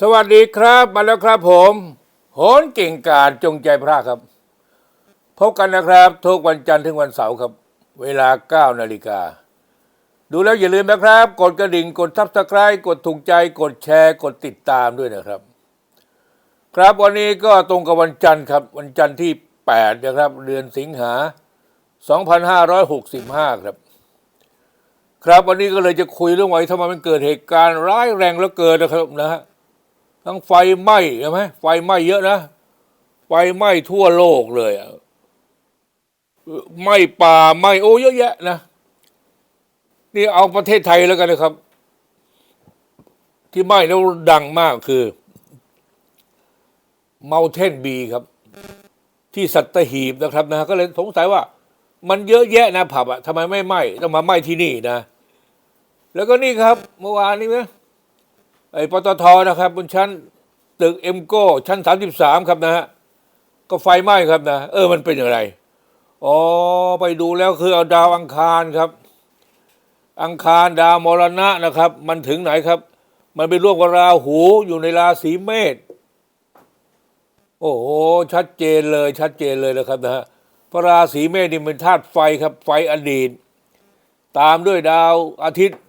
สวัสดีครับมาแล้วครับผม โหนเก่งกาจจงใจพระครับ พบกันนะครับทุกวันจันทร์ถึงวันเสาร์ครับ เวลา 9 นาฬิกา ดูแล้วอย่าลืมนะครับ กดกระดิ่งกดทับสไครต์กดถูกใจกดแชร์กดติดตามด้วยนะครับ ครับวันนี้ก็ตรงกับวันจันทร์ครับ วันจันทร์ที่8นะครับ เดือนสิงหา 2565 ครับ ครับวันนี้ก็เลยจะคุยเรื่องว่าทำไมมันเกิดเหตุการณ์ร้ายแรงแล้วเกิดนะครับนะฮะทั้งไฟไหม้ใช่ไหมไฟไหม้เยอะนะ ไฟไหม้ทั่วโลกเลยอะไหม้ป่าไหม้โอ้เยอะแยะนะนี่เอาประเทศไทยแล้วกันนะครับ ที่ไหม้แล้วดังมากคือเมาเทนบีครับ ที่สัตหีบนะครับนะก็เลยสงสัยว่ามันเยอะแยะนะผับอะทำไมไม่ไหม้ต้องมาไหม้ที่นี่นะ แล้วก็นี่ครับ เมื่อวานนี้ไหมไอ้ปตทนะครับบนชั้นตึกเอ็มโก้ชั้น33ครับนะฮะก็ไฟไหม้ครับนะ เออมันเป็นอย่างไรอ๋อไปดูแล้วคือเอาดาวอังคารครับ อังคารดาวมรณะนะครับ มันถึงไหนครับ มันไปร่วมกับราหูอยู่ในราศีเมษโอ้โหชัดเจนเลยชัดเจนเลยนะครับนะฮะพระราศีเมษนี่เป็นธาตุไฟครับไฟอดีต ตามด้วยดาวอาทิตย์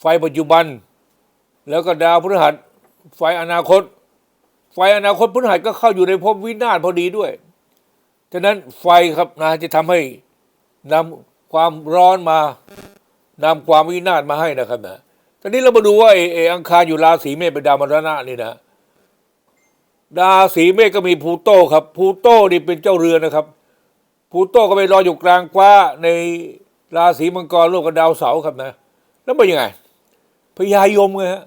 ไฟปัจจุบัน แล้วก็ดาวพฤหัส ไฟอนาคต ไฟอนาคตพฤหัสก็เข้าอยู่ในภพวินาศพอดีด้วย ฉะนั้นไฟครับนะจะทำให้นำความร้อนมานำความวินาศมาให้นะครับนะตอนนี้เรามาดูว่าไอ้ไอ้อังคารอยู่ราศีเมษเป็นดาวมรณะนี่นะราศีเมษก็มีพูโตครับพูโตนี่เป็นเจ้าเรือนะครับพูโตก็ไปรออยู่กลางฟ้าในราศีมังกรร่วมกับดาวเสาร์ครับนะ แล้วเป็นยังไง พญายมไงฮะ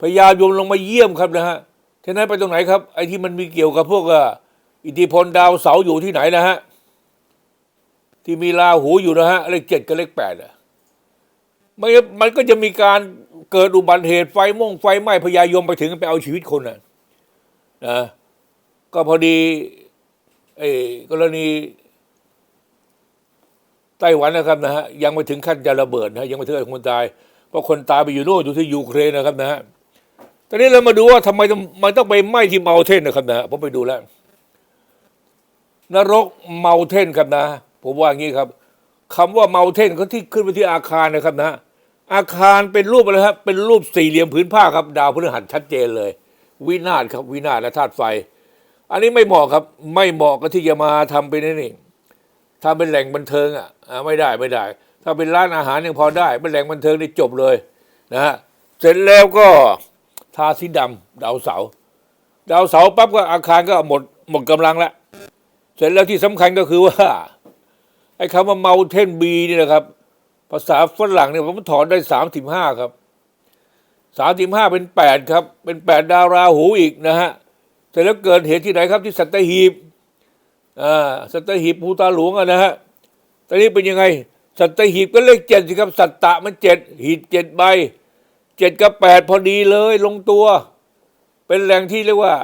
พญายมลงมาเยี่ยมครับนะฮะฉะนั้นไปตรงไหนครับไอ้ที่มันมีเกี่ยวกับพวกอิทธิพลดาวเสาอยู่ที่ไหนนะฮะที่มีราหูอยู่นะฮะเลขเจ็ดกับเลขแปดอะมันมันก็จะมีการเกิดอุบัติเหตุไฟม่งไฟไหม้พญายมไปถึงไปเอาชีวิตคนน่ะนะก็พอดีไอ้กรณีไต้หวันนะครับนะฮะยังไม่ถึงขั้นจะระเบิดนะยังไม่ถึงขั้นคนตาย ราะคนตายไปอยู่โน่นอยู่ที่ยูเครนนะครับนะฮะตอนนี้เรามาดูว่าทำไมมันต้องไปไหม้ที่เมาเทนนะครับนะผมไปดูแล้ว นรกเมาเทนครับนะ ผมว่าอย่างนี้ครับคำว่าเมาเทนเขาที่ขึ้นไปที่อาคารนะครับนะอาคารเป็นรูปอะไรครับเป็นรูปสี่เหลี่ยมผืนผ้าครับ ดาวพฤหัสชัดเจนเลย วินาศครับ วินาศและธาตุไฟ อันนี้ไม่เหมาะครับ ไม่เหมาะกับที่จะมาทำเป็นนี่ถ้าเป็นแหล่งบันเทิงอะไม่ได้ไม่ได้ ถ้าเป็นร้านอาหารยังพอได้เป็นแหล่งบันเทิงนี่จบเลยนะฮะเสร็จแล้วก็ทาสีดำดาวเสา ดาวเสาปั๊บก็อาคารก็หมดหมดกำลังแล้วเสร็จแล้วที่สำคัญก็คือว่าไอ้คำว่าเมาเทนบีนี่นะครับ ภาษาฝรั่งเนี่ยผมถอนได้สามสิบห้าครับสามสิบห้าเป็นแปดครับ เป็นแปดดาวราหูอีกนะฮะเสร็จแล้วเกิดเหตุที่ไหนครับที่สัตหีบอ่าสัตหีบภูตาหลวงอะนะฮะตอนนี้เป็นยังไง สัตหีบก็เลขเจ็ดสิครับสัตตะมันเจ็ดหีบเจ็ดใบเจ็ดกับแปดพอดีเลยลงตัว เป็นแหล่งที่เรียกว่า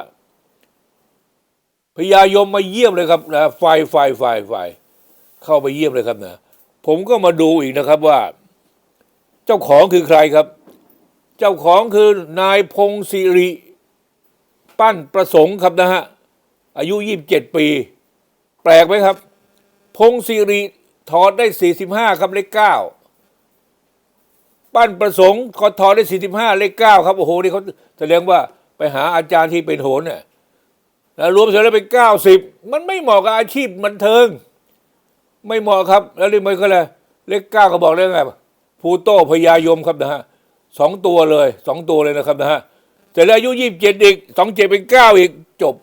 พญายมมาเยี่ยมเลยครับนะไฟไฟไฟไฟเข้าไปเยี่ยมเลยครับนะผมก็มาดูอีกนะครับว่า เจ้าของคือใครครับ เจ้าของคือนายพงศิริ ปั้นประสงค์ครับนะฮะอายุยี่บเจ็ดปี แปลกไหมครับ พงศิริ ถอดได้สี่สิบห้าครับเลขเก้าปั้นประสงค์ก็ถอดได้สี่สิบห้าเลขเก้าครับ โอ้โห นี่เขาแสดงว่าไปหาอาจารย์ที่เป็นโหนเนี่ยแล้วรวมเสร็จแล้วเป็นเก้าสิบมันไม่เหมาะกับอาชีพบันเทิง ไม่เหมาะครับ แล้วเรียกมันก็เลยเลขเก้าก็บอกได้ไงภูโตพญายมครับนะฮะสองตัวเลยสองตัวเลยนะครับนะฮะแต่แล้วอายุยี่สิบเจ็ดอีกสองเจ็ดเป็นเก้าอีกจบ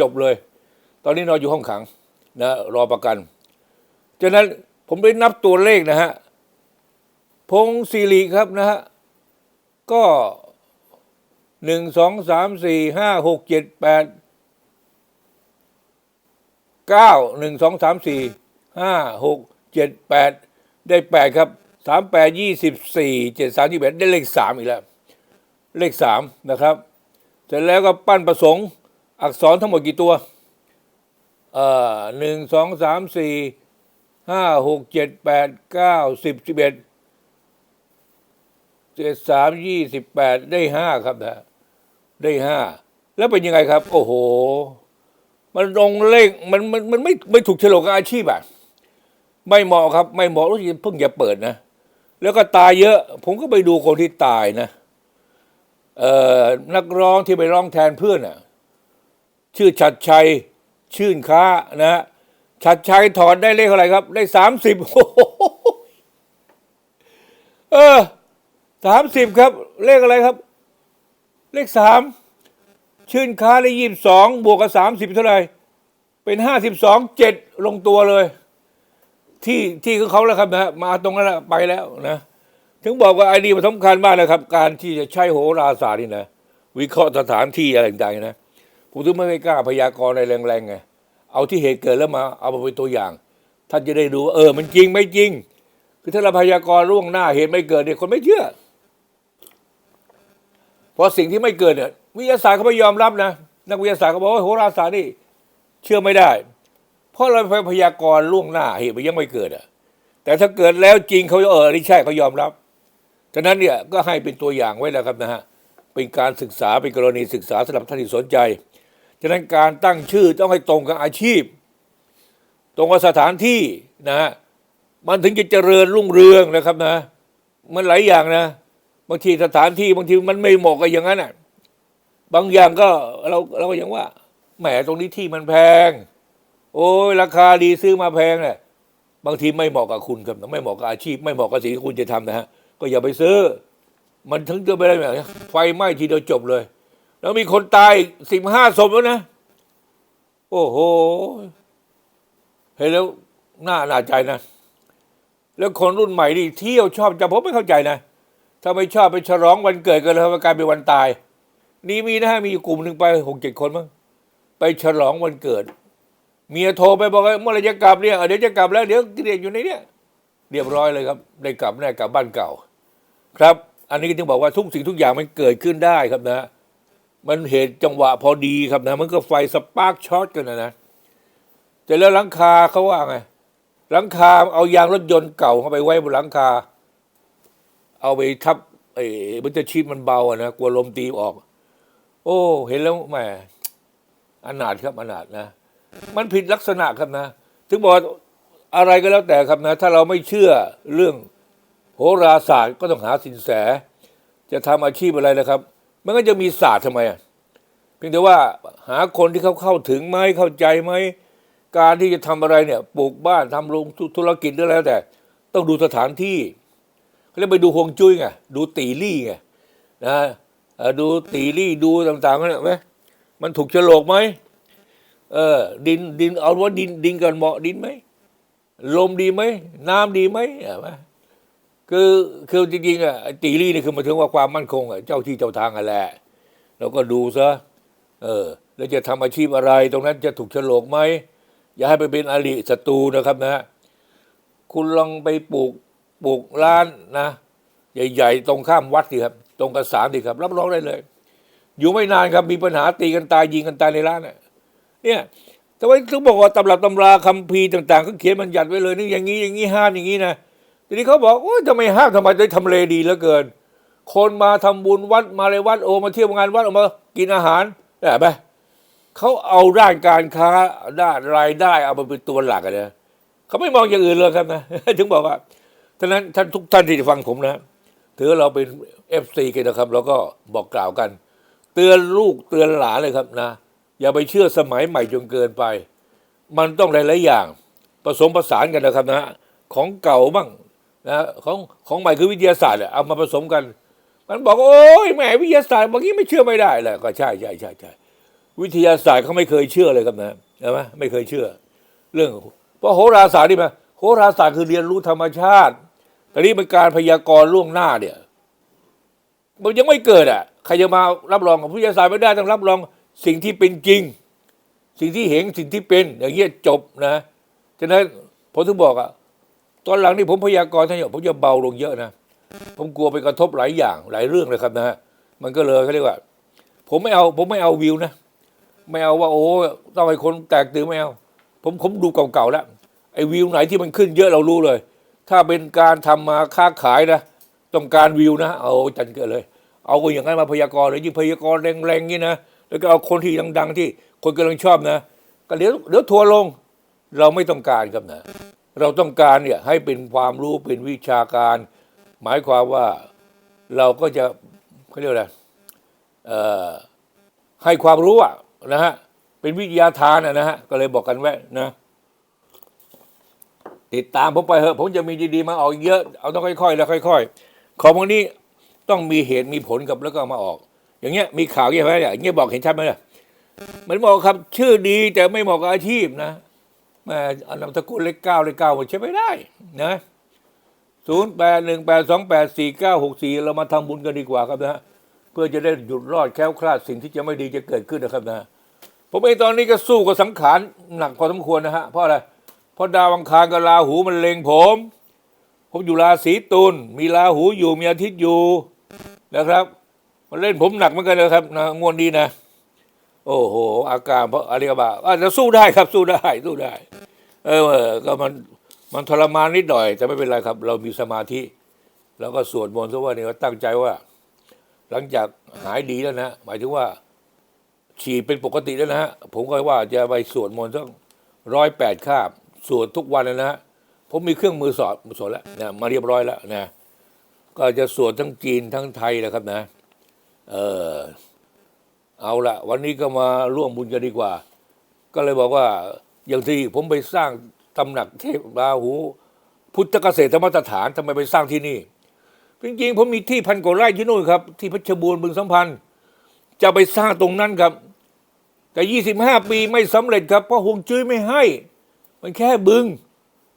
จบเลย ตอนนี้นอนอยู่ห้องขังนะรอประกัน ฉะนั้นผมไปนับตัวเลขนะฮะ พงศิริครับนะฮะ ก็หนึ่งสองสามสี่ห้าหกเจ็ดแปดเก้าหนึ่งสองสามสี่ห้าหกเจ็ดแปดได้แปดครับสามแปดยี่สิบสี่เจ็ดสามยี่สิบได้เลขสามอีกแล้ว เลขสามนะครับ เสร็จแล้วก็ปั้นประสงค์ อักษรทั้งหมดกี่ตัว เอ่อหนึ่งสองสามสี่ ห้าหกเจ็ดแปดเก้าสิบสิบเอ็ดเจ็ดสามยี่สิบแปดได้ห้าครับนะได้ห้าแล้วเป็นยังไงครับ โอ้โห มันลงเลขมันมันมันไม่ไม่ถูกฉลกกับอาชีพอะไม่เหมาะครับ ไม่เหมาะรู้สึกเพิ่งจะเปิดนะแล้วก็ตายเยอะ ผมก็ไปดูคนที่ตายนะเอ่อนักร้องที่ไปร้องแทนเพื่อนอะ ชื่อชัดชัยชื่นค้านะ ชัดชัยถอนได้เลขเท่าไหร่ครับ ได้สามสิบเออสามสิบครับ เลขอะไรครับ เลขสามชื่นค้าได้ยี่สิบสองบวกกับสามสิบเท่าไหร่เป็นห้าสิบสองเจ็ดลงตัวเลย ที่ที่ของเขาแล้วครับนะฮะมาตรงนั้นแล้วไปแล้วนะถึงบอกว่าไอ้นี่มันสำคัญมากนะครับ การที่จะใช้โหราศาสตร์นี่นะวิเคราะห์สถานที่อะไรต่างๆนะผมถึงไม่กล้าพยากรณ์อะไรแรงๆไง เอาที่เหตุเกิดแล้วมาเอามาเป็นตัวอย่าง ท่านจะได้ดูว่าเออ มันจริงไม่จริง คือถ้าเราพยากรณ์ล่วงหน้าเหตุไม่เกิดเนี่ยคนไม่เชื่อเพราะสิ่งที่ไม่เกิดเนี่ยวิทยาศาสตร์เขาไม่ยอมรับนะนักวิทยาศาสตร์เขาบอกว่าโหราศาสตร์นี่ เชื่อไม่ได้ เพราะเราไปพยากรณ์ล่วงหน้าเหตุมันยังไม่เกิดอะ แต่ถ้าเกิดแล้วจริงเขาเออนี่ใช่เขายอมรับฉะนั้นเนี่ยก็ให้เป็นตัวอย่างไว้แล้วครับนะฮะเป็นการศึกษาเป็นกรณีศึกษาสำหรับท่านที่สนใจ ฉะนั้นการตั้งชื่อต้องให้ตรงกับอาชีพ ตรงกับสถานที่นะฮะมันถึงจะเจริญรุ่งเรืองนะครับนะ มันหลายอย่างนะบางทีสถานที่บางทีมันไม่เหมาะกับอย่างนั้นอะบางอย่างก็เราเราก็ยังว่าแหมตรงนี้ที่มันแพง โอ้ยราคาดีซื้อมาแพงเนี่ยบางทีไม่เหมาะกับคุณครับไม่เหมาะกับอาชีพ ไม่เหมาะกับสิ่งที่คุณจะทำนะฮะก็อย่าไปซื้อ มันถึงจะไปได้แบบไฟไหม้ทีเดียวจบเลย แล้วมีคนตายสิบห้าศพแล้วนะ โอ้โห เห็นแล้วน่าหนาใจนะ แล้วคนรุ่นใหม่นี่เที่ยวชอบจะผมไม่เข้าใจนะ ถ้าไม่ชอบไปฉลองวันเกิดกันเลยมันกลายเป็นวันตาย นี่มีนะมีกลุ่มหนึ่งไปหกเจ็ดคนมั้งไปฉลองวันเกิด เมียโทรไปบอกว่าเมื่อไรจะกลับเนี่ยเดี๋ยวจะกลับแล้วเดี๋ยวเรียกอยู่ในเนี้ยเรียบร้อยเลยครับ ได้กลับแน่กลับบ้านเก่า ครับ อันนี้ก็จึงบอกว่าทุกสิ่งทุกอย่างมันเกิดขึ้นได้ครับนะ มันเหตุจังหวะพอดีครับนะ มันก็ไฟสปาร์กช็อตกันนะนะแต่แล้วหลังคาเขาว่าไงหลังคาเอายางรถยนต์เก่าเข้าไปไว้บนหลังคา เอาไปทับไอ้มันจะชีพมันเบาอะนะกลัวลมตีออก โอ้ เห็นแล้วแหมอนาถครับอนาถนะ มันผิดลักษณะครับนะ ถึงบอกอะไรก็แล้วแต่ครับนะ ถ้าเราไม่เชื่อเรื่องโหราศาสตร์ก็ต้องหาสินแส จะทำอาชีพอะไรนะครับ มันก็จะมีศาสตร์ทำไมอะเพียงแต่ว่าหาคนที่เขาเข้าถึงไหมเข้าใจไหมการที่จะทำอะไรเนี่ยปลูกบ้านทำโรงธุรกิจหรืออะไรแล้วแต่ ต้องดูสถานที่เขาเรียกไปดูฮวงจุ้ยไงดูตีลี่ไงนะดูตีลี่ดูต่างๆนั่นแหละไหมมันถูกโฉลกไหมเออดินดินเอาว่าดินดินกันเหมาะดินไหมลมดีไหมน้ำดีไหมเห็นไหม คือคือจริงๆอะไอ้ตีรี่นี่คือมาถึงว่าความมั่นคงอะเจ้าที่เจ้าทางอะแหละเราก็ดูซะเออ แล้วจะทำอาชีพอะไร ตรงนั้นจะถูกฉลกไหมอย่าให้ไปเป็นอริศัตรูนะครับนะ คุณลองไปปลูกปลูกร้านนะ ใหญ่ๆ ตรงข้ามวัดสิครับ ตรงกระสานสิครับ รับรองได้เลย อยู่ไม่นานครับมีปัญหาตีกันตายยิงกันตายในร้านน่ะเนี่ยแต่ว่าเขาบอกว่าตำรับตำราคัมภีร์ต่างๆเขาเขียนบัญญัติไว้เลยนี่อย่างนี้อย่างนี้ห้ามอย่างนี้นะ ทีนี้เขาบอกโอ้ยทำไมห้ามทำไมได้ทำเลดีเหลือเกิน คนมาทำบุญวัดมาเลยวัดโอมาเที่ยวงานวัดออกมากินอาหารได้ไหมเขาเอาด้านการค้าด้านรายได้เอามาเป็นตัวหลักอะนะเขาไม่มองอย่างอื่นเลยครับนะถึงบอกว่าฉะนั้นท่านทุกท่านที่ฟังผมนะถือเราเป็นเอฟซีกันนะครับ แล้วก็บอกกล่าวกัน เตือนลูกเตือนหลานเลยครับนะ อย่าไปเชื่อสมัยใหม่จนเกินไป มันต้องหลายๆอย่างผสมผสานกันนะครับนะ ของเก่าบ้าง นะของของใหม่คือวิทยาศาสตร์แหละเอามาผสมกัน มันบอกโอ้ยแหมวิทยาศาสตร์บางทีไม่เชื่อไม่ได้แหละก็ใช่ใช่ใช่ใช่วิทยาศาสตร์เขาไม่เคยเชื่อเลยครับนะใช่ไหมไม่เคยเชื่อ เรื่องเพราะโหราศาสตร์นี่มาโหราศาสตร์คือเรียนรู้ธรรมชาติแต่นี่เป็นการพยากรณ์ล่วงหน้าเนี่ยมันยังไม่เกิดอะใครจะมารับรองกับวิทยาศาสตร์ไม่ได้ต้องรับรองสิ่งที่เป็นจริง สิ่งที่เห็นสิ่งที่เป็น อย่างเงี้ยจบนะฉะนั้นผมถึงบอกอะ ตอนหลังนี่ผมพยากรณ์ท่านอยู่ผมจะเบาลงเยอะนะ ผมกลัวไปกระทบหลายอย่างหลายเรื่องเลยครับนะฮะมันก็เลยเขาเรียกว่า ผมไม่เอาผมไม่เอาวิวนะไม่เอาว่าโอ้ต้องให้คนแตกตื่นไม่เอาผมผมดูเก่าๆแล้วไอ้วิวไหนที่มันขึ้นเยอะเรารู้เลย ถ้าเป็นการทำมาค้าขายนะต้องการวิวนะเอาจันเกิดเลย เอาอย่างนั้นมาพยากรณ์เลยยิ่งพยากรณ์แรงๆงี้นะแล้วก็เอาคนที่ดัง ๆ ที่คนกำลังชอบนะ ก็เดี๋ยวเดี๋ยวทัวร์ลงเราไม่ต้องการครับนะ เราต้องการเนี่ยให้เป็นความรู้เป็นวิชาการ หมายความว่าเราก็จะเขาเรียกอะไรให้ความรู้อะนะฮะเป็นวิทยาทานะนะฮะก็เลยบอกกันไว้นะ ติดตามผมไปเถอะผมจะมีดีๆมาออกเยอะเอาต้องค่อยๆ แล้วค่อยๆของพวกนี้ต้องมีเหตุมีผลกับแล้วก็มาออก อย่างเงี้ยมีข่าวอย่างไรเนี่ยอย่างเงี้ยบอกเห็นชัดไหมล่ะมันบอกครับ ชื่อดีแต่ไม่เหมาะกับอาชีพนะ นามสกุลเลขเก้าเลขเก้ามันใช้ไม่ได้นะศูนย์แปดหนึ่งแปดสองแปดสี่เก้าหกสี่เรามาทำบุญกันดีกว่าครับนะฮะเพื่อจะได้หยุดรอดแค้วคลาดสิ่งที่จะไม่ดีจะเกิดขึ้นนะครับนะผมเองตอนนี้ก็สู้กับสังขารหนักพอสมควรนะฮะเพราะอะไรเพราะดาวอังคารกับราหูมันเล็งผม ผมอยู่ราศีตุลมีราหูอยู่มีอาทิตย์อยู่นะครับ มันเล่นผมหนักเหมือนกันนะครับนะงวดนี้นะ โอ้โห อาการเพราะอะไรก็บ่าอาจจะสู้ได้ครับสู้ได้สู้ได้ เออก็มันมันทรมานนิดหน่อย แต่ไม่เป็นไรครับ เรามีสมาธิ แล้วก็สวดมนต์ซะว่าเนี่ยตั้งใจว่า หลังจากหายดีแล้วนะหมายถึงว่า ฉีดเป็นปกติแล้วนะฮะผมก็ว่าจะไปสวดมนต์สักร้อยแปดคาบสวดทุกวันเลยนะฮะผมมีเครื่องมือสอดสวดแล้วนะมาเรียบร้อยแล้วนะก็จะสวดทั้งจีนทั้งไทยแล้วครับนะ เออเอาละวันนี้ก็มาร่วมบุญกันดีกว่า ก็เลยบอกว่า อย่างที่ผมไปสร้างตำหนักเทพราหู พุทธเกษตรมาตรฐานทำไมไปสร้างที่นี่จริงๆผมมีที่พันกว่าไร่ที่นู่นครับ ที่เพชรบูรณ์บึงสัมพันธ์ จะไปสร้างตรงนั้นครับ แต่ยี่สิบห้าปีไม่สำเร็จครับ เพราะฮวงจุ้ยไม่ให้ มันแค่บึง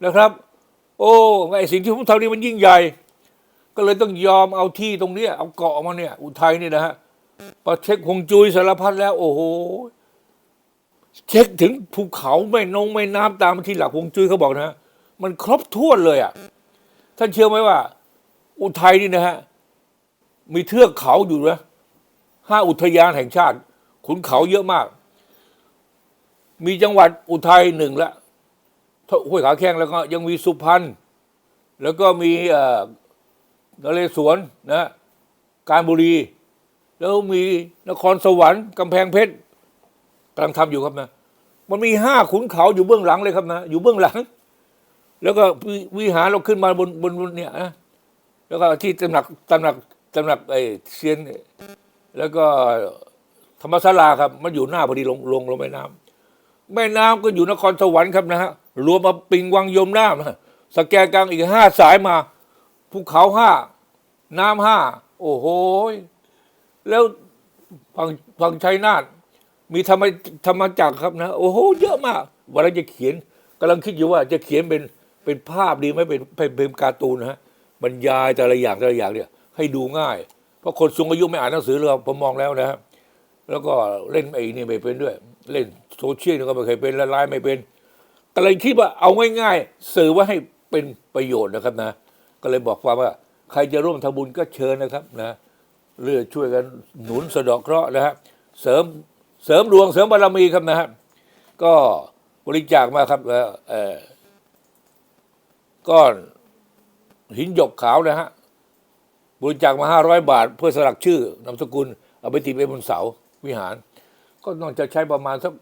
นะครับ โอ้ไอสิ่งที่ผมทำนี่มันยิ่งใหญ่ ก็เลยต้องยอมเอาที่ตรงเนี้ยเอาเกาะมาเนี่ย อุทัยนี่นะฮะพอเช็คฮวงจุ้ยสารพัดแล้ว โอ้โห เช็คถึงภูเขาแม่นงแม่น้ำตามที่หลักฮวงจุ้ยเขาบอกนะฮะมันครบถ้วนเลยอะท่านเชื่อไหมว่า อุทัยนี่นะฮะมีเทือกเขาอยู่นะห้าอุทยานแห่งชาติ ขุนเขาเยอะมาก มีจังหวัดอุทัยหนึ่งละห้วยขาแข้งแล้วก็ยังมีสุพรรณแล้วก็มีเอ่อนเรศวรนะ การบุรี แล้วมีนครสวรรค์กำแพงเพชร กำลังทำอยู่ครับนะ มันมีห้าขุนเขาอยู่เบื้องหลังเลยครับนะ อยู่เบื้องหลัง แล้วก็วิหารเราขึ้นมาบนบนบนเนี่ยนะแล้วก็ที่ตำหนักตำหนักตำหนักไอ้เซียน แล้วก็ธรรมศาลาครับ มันอยู่หน้าพอดีลงลงลงแม่น้ำแม่น้ำก็อยู่นครสวรรค์ครับนะฮะรวมมาปิงวังยมน้ำสแกนกลางอีกห้าสายมาภูเขาห้าน้ำห้าโอ้โหแล้วฝั่งฝั่งชัยนาท มีธรรมธรรมจักรครับนะ โอ้โหเยอะมากวันนี้จะเขียนกำลังคิดอยู่ว่าจะเขียนเป็นเป็นภาพดีไหมเป็นเป็นเป็นการ์ตูนนะฮะบรรยายแต่ละอย่างแต่ละอย่างเนี่ย ให้ดูง่าย เพราะคนสูงอายุไม่อ่านหนังสือเลยผมมองแล้วนะครับแล้วก็เล่นไอ้นี่ไม่เป็นด้วย เล่นโซเชียลก็ไม่เคยเป็นละลายไม่เป็นก็เลยคิดว่าเอาง่ายๆสื่อว่าให้เป็นประโยชน์นะครับนะ ก็เลยบอกคว่าว่า ใครจะร่วมทำบุญก็เชิญนะครับนะเลือช่วยกันหนุนสะดอกเคราะห์นะฮะเสริม เสริมดวงเสริมบารมีครับนะฮะก็บริจาคมาครับแล้วก้อนหินหยกขาวนะฮะบริจาคมาห้าร้อยบาท เพื่อสลักชื่อนามสกุล เอาไปติดไว้บนเสาวิหาร ก็ต้องจะใช้ประมาณสัก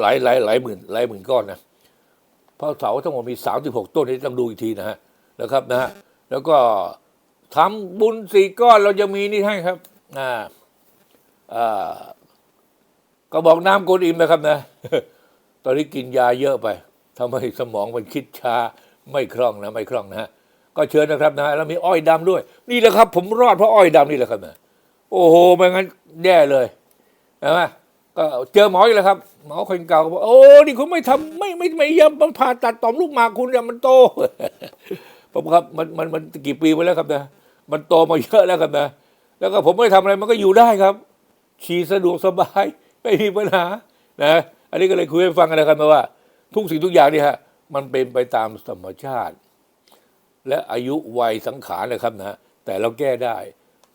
หลายหลายหลายหมื่นหลายหมื่นก้อนนะเพราะเสาทั้งหมดมีสามสิบหกต้นนี่ต้องดูอีกทีนะฮะนะครับนะฮะแล้วก็ทำบุญสี่ก้อนเราจะมีนี่ให้ครับอ่าอ่า ก็บอกน้ำกวนอิมนะครับนะ ตอนนี้กินยาเยอะไปทำให้สมองมันคิดช้าไม่คล่องนะ ไม่คล่องนะ ก็เชิญนะครับนะแล้วมีอ้อยดำด้วย นี่แหละครับ ผมรอดเพราะอ้อยดำนี่แหละครับนะโอ้โหไม่งั้นแย่เลยนะฮะก็เจอหมออีกแล้วครับ หมอคนเก่าก็บอกโอ้นี่คุณไม่ทำไม่ไม่ไม่ยำมันผ่าตัดต่อมลูกหมากคุณเนี่ยมันโตผมครับมันมันมันกี่ปีมาแล้วครับนะมันโตมาเยอะแล้วครับนะแล้วก็ผมไม่ทำอะไรมันก็อยู่ได้ครับฉี่สะดวกสบาย ไม่มีปัญหานะอันนี้ก็เลยคุยให้ฟังกันนะครับว่า ทุกสิ่งทุกอย่างนี่ฮะมันเป็นไปตามธรรมชาติ และอายุวัยสังขารนะครับนะแต่เราแก้ได้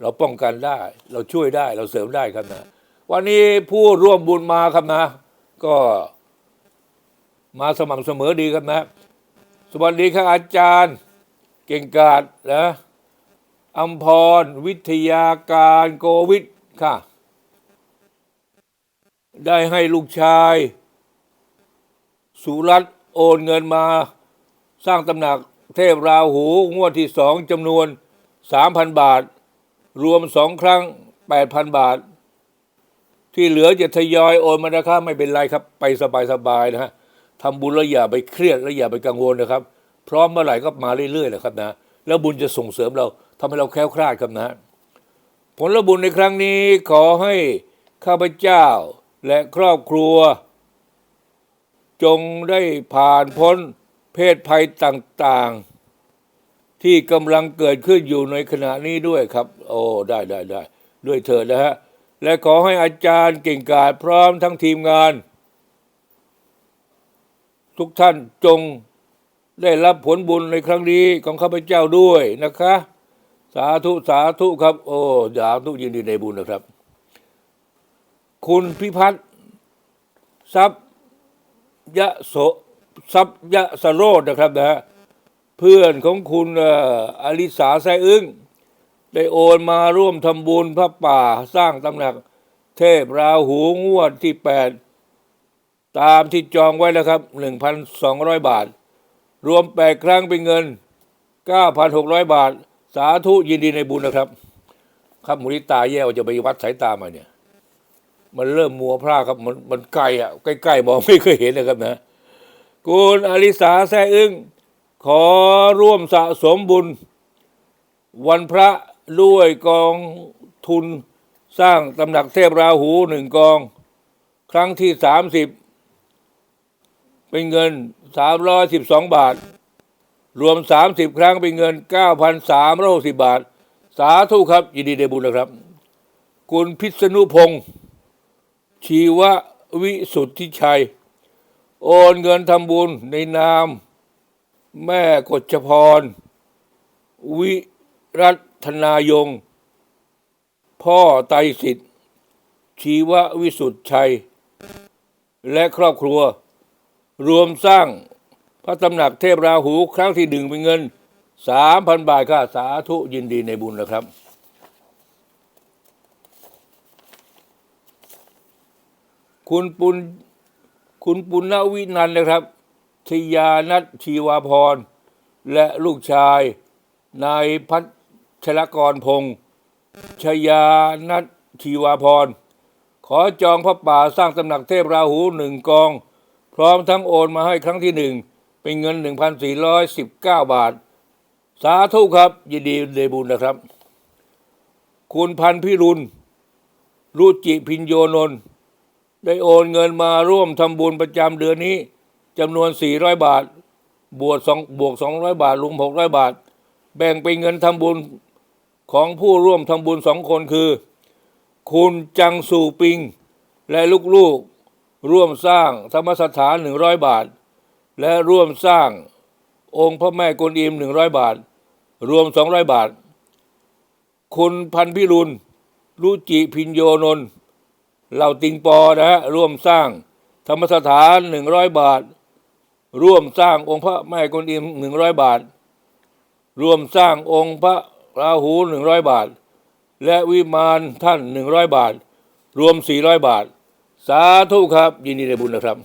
เราป้องกันได้ เราช่วยได้เราเสริมได้ครับนะ วันนี้ผู้ร่วมบุญมาครับนะ ก็มาสม่ำเสมอดีครับนะ สวัสดีครับอาจารย์ เก่งกาจนะอัมพร วิทยาการโกวิทค่ะ ได้ให้ลูกชาย สุรัตน์โอนเงินมาสร้างตำหนักเทพราหูงวดที่สองจำนวน 3,000 บาท รวมสองครั้ง 8,000 บาท ที่เหลือจะทยอยโอนมานะครับไม่เป็นไรครับ ไปสบายๆนะฮะทำบุญแล้วอย่าไปเครียดและอย่าไปกังวลนะครับ พร้อมเมื่อไหร่ก็มาเรื่อยๆนะครับนะ แล้วบุญจะส่งเสริมเราทำให้เราแคล้วคลาดครับนะ ผลบุญในครั้งนี้ขอให้ข้าพเจ้า และครอบครัว จงได้ผ่านพ้นเพศภัยต่างๆ ที่กำลังเกิดขึ้นอยู่ในขณะนี้ด้วยครับ โอ้ได้ได้ได้ด้วยเถิดนะฮะ และขอให้อาจารย์เก่งกาจพร้อมทั้งทีมงาน ทุกท่านจงได้รับผลบุญในครั้งนี้ของข้าพเจ้าด้วยนะคะ สาธุสาธุครับ โอ้สาธุยินดีในบุญนะครับ คุณพิพัฒน์ทรัพยะโสทรัพยะสโรดนะครับนะฮะเพื่อนของคุณอลิสาแซ่อึ้งได้โอนมาร่วมทำบุญพระป่าสร้างตำหนัก เทพราหูงวดที่ 8 ตามที่จองไว้แล้วครับ 1,200 บาท รวม 8 ครั้งเป็นเงิน 9,600 บาท สาธุยินดีในบุญนะครับ ครับมุริตาแย่วจะไปวัดสายตามาเนี่ย มันเริ่มมัวพร่าครับ มันมันไกลอะใกล้ๆมองไม่เคยเห็นนะครับนะคุณอลิสาแซ่อึ้งขอร่วมสะสมบุญ วันพระด้วยกองทุนสร้างตำหนักเทพราหูหนึ่งกอง ครั้งที่สามสิบเป็นเงินสามร้อยสิบสองบาท รวมสามสิบครั้งเป็นเงินเก้าพันสามร้อยสิบบาท สาธุครับ ยินดีในบุญนะครับ คุณพิษณุพงศ์ ชีววิสุทธิชัย โอนเงินทำบุญในนาม แม่กฎชพร วิรัตนายง พ่อไตรสิทธิ์ ชีววิสุทธิชัย และครอบครัว รวมสร้างพระตำหนักเทพราหูครั้งที่หนึ่งเป็นเงินสามพันบาทค่ะสาธุยินดีในบุญนะครับ คุณปุณคุณปุณณวินันท์นะครับชยานัทชีวาพร และลูกชาย นายพัชรกรพงษ์ชยานัทชีวาพร ขอจองพระป่าสร้างตำหนักเทพราหูหนึ่งกอง พร้อมทั้งโอนมาให้ครั้งที่หนึ่ง เป็นเงิน 1,419 บาท สาธุครับ ยินดีในบุญนะครับ คุณพันธ์พิรุณรุจิพินโยนนท์ ได้โอนเงินมาร่วมทำบุญประจำเดือนนี้จำนวน 400 บาท บวกสองบวก 200 บาทรวม600 บาท แบ่งเป็นเงินทำบุญของผู้ร่วมทำบุญสองคนคือ คุณจังสูปิง และลูกๆ ร่วมสร้างธรรมสถาน 100 บาท และร่วมสร้างองค์พระแม่กวนอิม 100 บาท รวม 200 บาท คุณพันพิรุณรุจิพินโยนนท์ เหล่าติงปอนะฮะร่วมสร้างธรรมสถาน100บาท ร่วมสร้างองค์พระแม่กวนอิม100บาท ร่วมสร้างองค์พระราหู100บาท และวิมานท่าน100บาท รวม400บาท สาธุครับ ยินดีในบุญนะครับ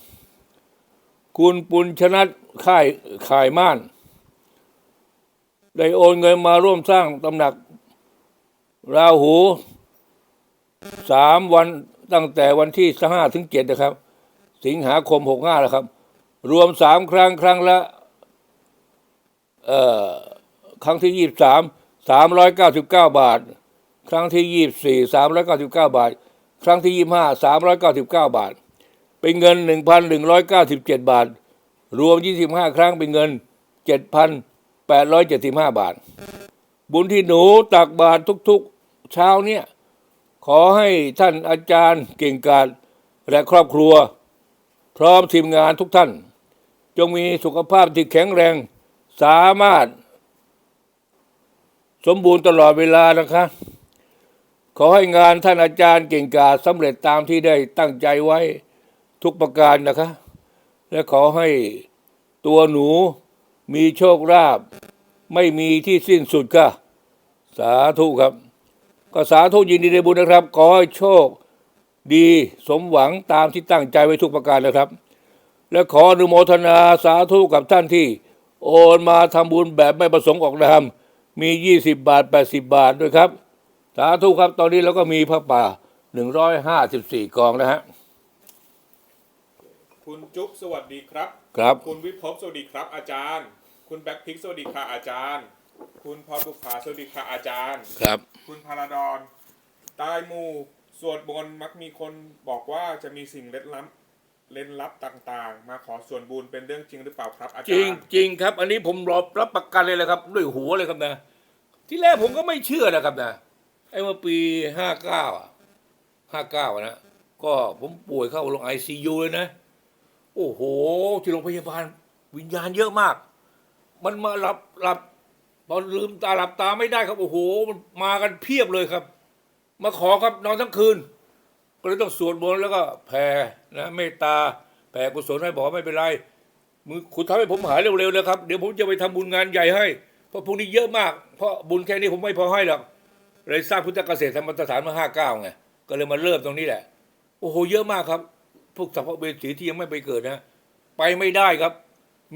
คุณปุญชนัทค่ายขายม่าน ได้โอนเงินมาร่วมสร้างตำหนักราหูสามวัน ตั้งแต่วันที่ห้าถึงเจ็ดนะครับ สิงหาคมหกห้าแล้วครับ รวมสามครั้งครั้งละเอ่อครั้งที่ยี่สามสามร้อยเก้าสิบเก้าบาท ครั้งที่ยี่สี่สามร้อยเก้าสิบเก้าบาท ครั้งที่ยี่ห้าสามร้อยเก้าสิบเก้าบาท เป็นเงินหนึ่งพันหนึ่งร้อยเก้าสิบเจ็ดบาท รวมยี่สิบห้าครั้งเป็นเงินเจ็ดพันแปดร้อยเจ็ดสิบห้าบาท บุญที่หนูตักบาททุกๆ เช้าเนี่ย ขอให้ท่านอาจารย์เก่งกาจและครอบครัว พร้อมทีมงานทุกท่าน จงมีสุขภาพที่แข็งแรง สามารถ สมบูรณ์ตลอดเวลานะคะ ขอให้งานท่านอาจารย์เก่งกาจสำเร็จตามที่ได้ตั้งใจไว้ทุกประการนะคะ และขอให้ตัวหนูมีโชคลาภไม่มีที่สิ้นสุดค่ะ สาธุครับ ก็สาธุยินดีในบุญนะครับ ขอให้โชคดีสมหวังตามที่ตั้งใจไว้ทุกประการนะครับ และขออนุโมทนาสาธุกับท่านที่ โอนมาทำบุญแบบไม่ประสงค์ออกนามมี 20 บาท 80 บาทด้วยครับ สาธุครับตอนนี้เราก็มีพระป่า 154 กองนะฮะ คุณจุ๊บสวัสดีครับ ครับ คุณวิภพสวัสดีครับอาจารย์ คุณแบ็คพิกสวัสดีค่ะอาจารย์ คุณพรบุภาสวัสดีค่ะอาจารย์ ครับ คุณพาราดอนใต้หมู่สวดมนต์มักมีคนบอกว่าจะมีสิ่งเล็ดลับเล่นลับต่างๆ มาขอส่วนบุญเป็นเรื่องจริงหรือเปล่าครับอาจจาริงรย์จริงครับ อันนี้ผมรับรับประกันเลยนะครับ ด้วยหัวเลยครับนะ ที่แรกผมก็ไม่เชื่อนะครับนะไอ้เมื่อปีห้าเก้าห้าเก้านะก็ผมป่วยเข้าโรงไอซียูเลยนะ โอ้โห ที่โรงพยาบาลวิญญาณเยอะมาก มันมาหลับหลับ ตอนลืมตาหลับตาไม่ได้ครับ โอ้โห มันมากันเพียบเลยครับ มาขอครับนอนทั้งคืน ก็เลยต้องสวดมนต์แล้วก็แผ่นะเมตตาแผ่กุศลให้บอกว่ไม่เป็นไรมึงคุณทำให้ผมหายเร็วๆนะครับ เดี๋ยวผมจะไปทำบุญงานใหญ่ให้ เพราะพวกนี้เยอะมาก เพราะบุญแค่นี้ผมไม่พอให้หรอก เลยสร้างพุทธเกษตรธรรมสถานมาห้าเก้าไง ก็เลยมาเริ่มตรงนี้แหละ โอ้โห เยอะมากครับ พวกสัพพเวสีที่ยังไม่ไปเกิดนะ ไปไม่ได้ครับ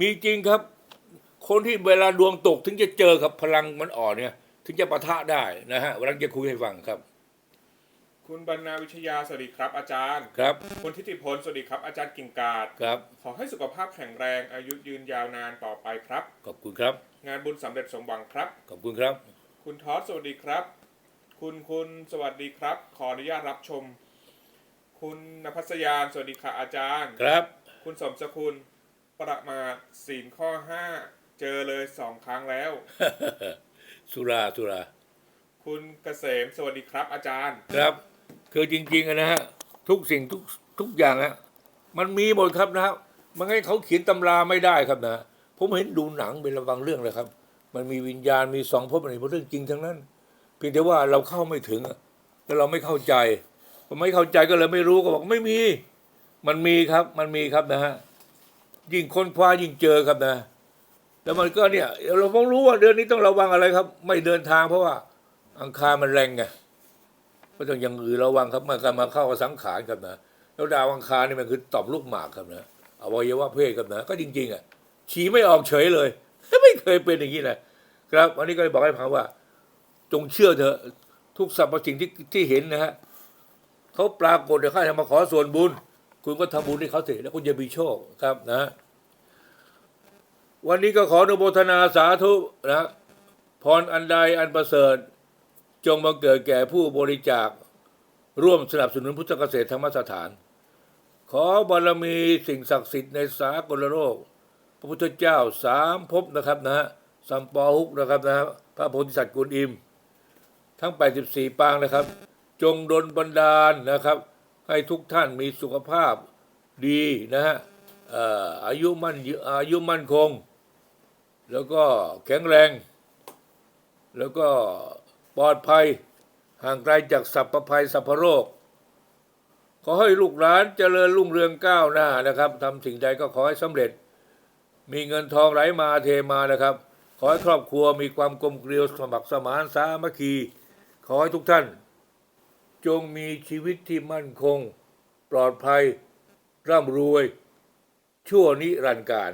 มีจริงครับ คนที่เวลาดวงตกถึงจะเจอครับพลังมันอ่อนเนี่ย ถึงจะปะทะได้นะฮะเวลาจะคุยให้ฟังครับ คุณบรรณาวิทยาสวัสดีครับอาจารย์ครับ คุณทิติพลสวัสดีครับอาจารย์กิ่งกาดครับ ขอให้สุขภาพแข็งแรงอายุยืนยาวนานต่อไปครับ ขอบคุณครับ งานบุญสำเร็จสมหวังครับ ขอบคุณครับ คุณทอสสวัสดีครับ คุณคุณสวัสดีครับ ขออนุญาตรับชม คุณนภัสยานสวัสดีค่ะอาจารย์ ครับ คุณสมสกุลประมาทศีลข้อห้า เจอเลยสองครั้งแล้ว สุราสุรา คุณเกษมสวัสดีครับอาจารย์ ครับ คือจริงๆอะนะฮะ ทุกสิ่งทุกทุกอย่างฮะมันมีหมดครับนะครับมันให้เขาเขียนตำราไม่ได้ครับนะ ผมเห็นดูหนังเป็นระวังเรื่องเลยครับ มันมีวิญญาณมีสองภพอะไรเป็นเรื่องจริงทั้งนั้น เพียงแต่ว่าเราเข้าไม่ถึงอะแล้วเราไม่เข้าใจพอไม่เข้าใจก็เลยไม่รู้ก็บอกไม่มี มันมีครับ มันมีครับนะฮะยิ่งค้นคว้ายิ่งเจอครับนะ แล้วมันก็เนี่ยเราต้องรู้ว่าเดือนนี้ต้องระวังอะไรครับ ไม่เดินทางเพราะว่า อังคารมันแรงไงก็ต้องอยังอื่นระวังครับมันการมาเข้ากับสังขารครับนะแล้วดาวอังคารนี่มันคือตอบลูกหมากครับนะอวัยวะเพศครับนะก็จริง ๆ อะฉี่ไม่ออกเฉยเลย ไม่เคยเป็นอย่างนี้นะครับวันนี้ก็เลยบอกให้ฟังว่า จงเชื่อเถอะทุกสรรพสิ่งที่ที่เห็นนะฮะเขาปรากฏเดี๋ยวข้าจะมาขอส่วนบุญ คุณก็ทำบุญให้เขาเถอะแล้วคุณจะมีโชคครับนะ วันนี้ก็ขออนุโมทนาสาธุนะพรอันใดอันประเสริฐ จงมาเกิดแก่ผู้บริจาค ร่วมสนับสนุนพุทธเกษตรธรรมสถาน ขอบารมีสิ่งศักดิ์สิทธิ์ในสากลโลก พระพุทธเจ้าสามภพนะครับนะฮะสัมปอฮุกนะครับนะฮะพระโพธิสัตว์กุลอิม ทั้ง 84 ปางนะครับ จงดลบันดาลนะครับ ให้ทุกท่านมีสุขภาพดีนะฮะอายุมั่นยือายุมั่นคง แล้วก็แข็งแรง แล้วก็ปลอดภัยห่างไกลจากสัพพภัยสัพพโรค ขอให้ลูกหลานเจริญรุ่งเรืองก้าวหน้านะครับทำสิ่งใดก็ขอให้สำเร็จ มีเงินทองไหลมาเทมานะครับ ขอให้ครอบครัวมีความกลมเกลียวสมัครสมานสามัคคี ขอให้ทุกท่าน จงมีชีวิตที่มั่นคง ปลอดภัยร่ำรวย ชั่วนิรันดร์การ